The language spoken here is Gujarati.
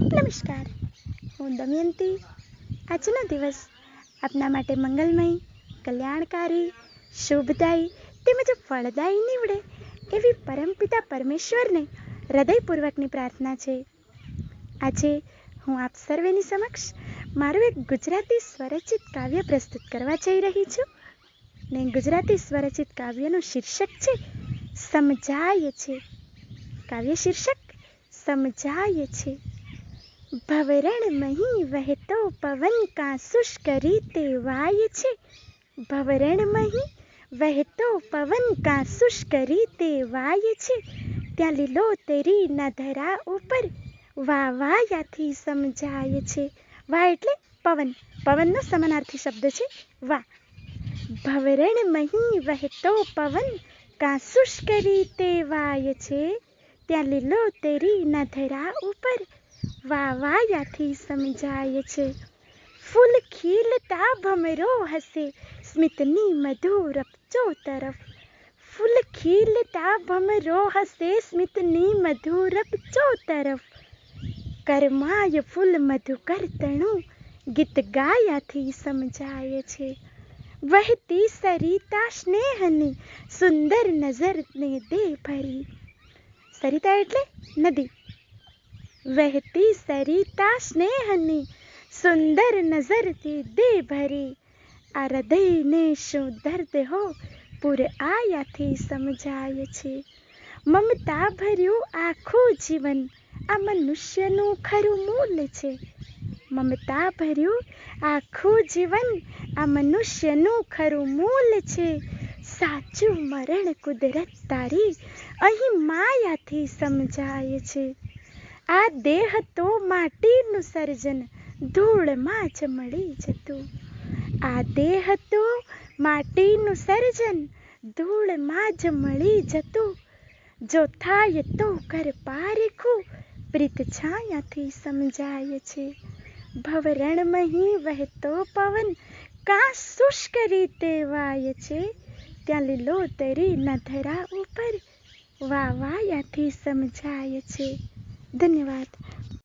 નમસ્કાર. હું દમયંતી. આજનો દિવસ આપના માટે મંગલમય, કલ્યાણકારી, શુભદાયી તેમજ ફળદાયી નીવડે એવી પરમપિતા પરમેશ્વરને હૃદયપૂર્વકની પ્રાર્થના છે. આજે હું આપ સર્વેની સમક્ષ મારું એક ગુજરાતી સ્વરચિત કાવ્ય પ્રસ્તુત કરવા જઈ રહી છું. ને ગુજરાતી સ્વરચિત કાવ્યનું શીર્ષક છે, સમજાય છે. કાવ્ય શીર્ષક, સમજાય છે. ભવરણ મહી વહેતો પવન કા શુષ્ક રીતે વાય છે. ભવરણમહી વહેતો પવન કા શુષ્ક રીતે વાય છે. ત્યાં લીલો તેરી ના ધરા ઉપર વા વાયાથી સમજાય છે. વા એટલે પવન. પવનનો સમાનાર્થી શબ્દ છે વા ભવરણમહી વહેતો પવન કા શુષ્ક રીતે વાય છે. ત્યાં લીલો તેરી ના ધરા ઉપર વાવાયાથી સમજાય છે. ફૂલ ખીલતા ભમરો હસે સ્મિતની મધુર ચો તરફ. ફૂલ ખીલતા ભમરો હસે સ્મિતની મધુર ચો તરફ. કરમાય ફૂલ મધુકર તણું, ગીત ગાયાથી સમજાય છે. વહેતી સરિતા સ્નેહની, સુંદર નજરને દે ભરી. સરિતા એટલે નદી. વહેતી સરિતા સ્નેહની સુંદર નજરથી દે ભરી આ હૃદયને શું દર્દ હો પૂર આયાથી સમજાય છે મમતા ભર્યું આખું જીવન આ મનુષ્યનું ખરું મૂલ છે મમતા ભર્યું આખું જીવન આ મનુષ્યનું ખરું મૂલ છે સાચું મરણ કુદરત તારી અહીં માયાથી સમજાય છે આ દેહ તો માટીનું સર્જન, ધૂળમાં જ મળી જતું. આ દેહ તો માટીનું સર્જન, ધૂળમાં જ મળી જતું. જો થાય તો કર પારખું પ્રીત છાયાથી સમજાય છે. ભવરણમહી વહેતો પવન, કા શુષ્ક રીતે વાય છે? ત્યાં લીલોતરી નધરા ઉપર વાવાયાથી સમજાય છે. धन्यवाद